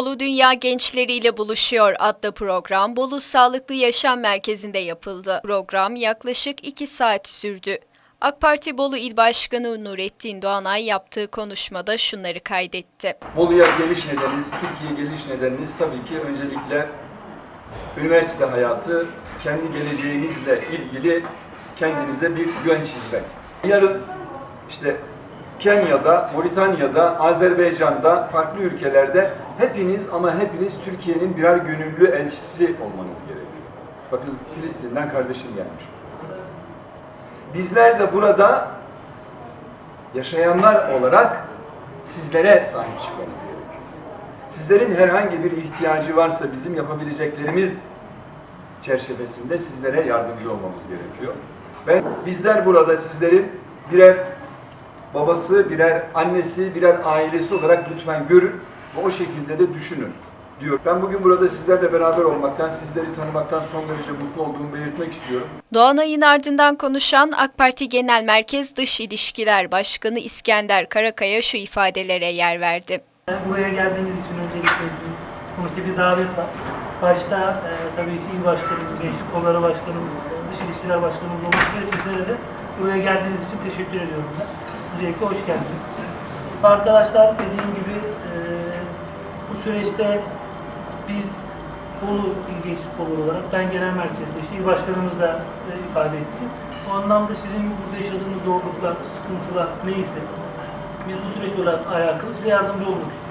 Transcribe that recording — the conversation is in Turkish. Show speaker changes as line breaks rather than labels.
Bolu Dünya Gençleriyle Buluşuyor adlı program Bolu Sağlıklı Yaşam Merkezi'nde yapıldı. Program yaklaşık 2 saat sürdü. AK Parti Bolu İl Başkanı Nurettin Doğanay yaptığı konuşmada şunları kaydetti.
Bolu'ya geliş nedeniniz, Türkiye'ye geliş nedeniniz tabii ki öncelikle üniversite hayatı, kendi geleceğinizle ilgili kendinize bir yön çizmek. Yarın işte Kenya'da, Moritanya'da, Azerbaycan'da, farklı ülkelerde hepiniz ama hepiniz Türkiye'nin birer gönüllü elçisi olmanız gerekiyor. Bakın Filistin'den kardeşim gelmiş. Bizler de burada yaşayanlar olarak sizlere sahip çıkmamız gerekiyor. Sizlerin herhangi bir ihtiyacı varsa bizim yapabileceklerimiz çerçevesinde sizlere yardımcı olmamız gerekiyor. Ve bizler burada sizlerin birer babası, birer annesi, birer ailesi olarak lütfen görün ve o şekilde de düşünün diyor. Ben bugün burada sizlerle beraber olmaktan, sizleri tanımaktan son derece mutlu olduğumu belirtmek istiyorum.
Doğanay'ın ardından konuşan AK Parti Genel Merkez Dış İlişkiler Başkanı İskender Karakaya şu ifadelere yer verdi.
Buraya geldiğiniz için öncelikle sonuçta bir davet var. Başta e, tabii ki il başkanımız, gençlik kolları başkanımız, dış ilişkiler başkanımız olmak üzere sizlere de buraya geldiğiniz için teşekkür ediyorum ben. Öncelikle hoş geldiniz. Arkadaşlar dediğim gibi e, bu süreçte biz Bolu İl Gençlik olarak ben genel merkezde işte il başkanımız da e, ifade etti. O anlamda sizin burada yaşadığınız zorluklar, sıkıntılar neyse biz bu süreç olarak alakalı size yardımcı olmak istiyoruz.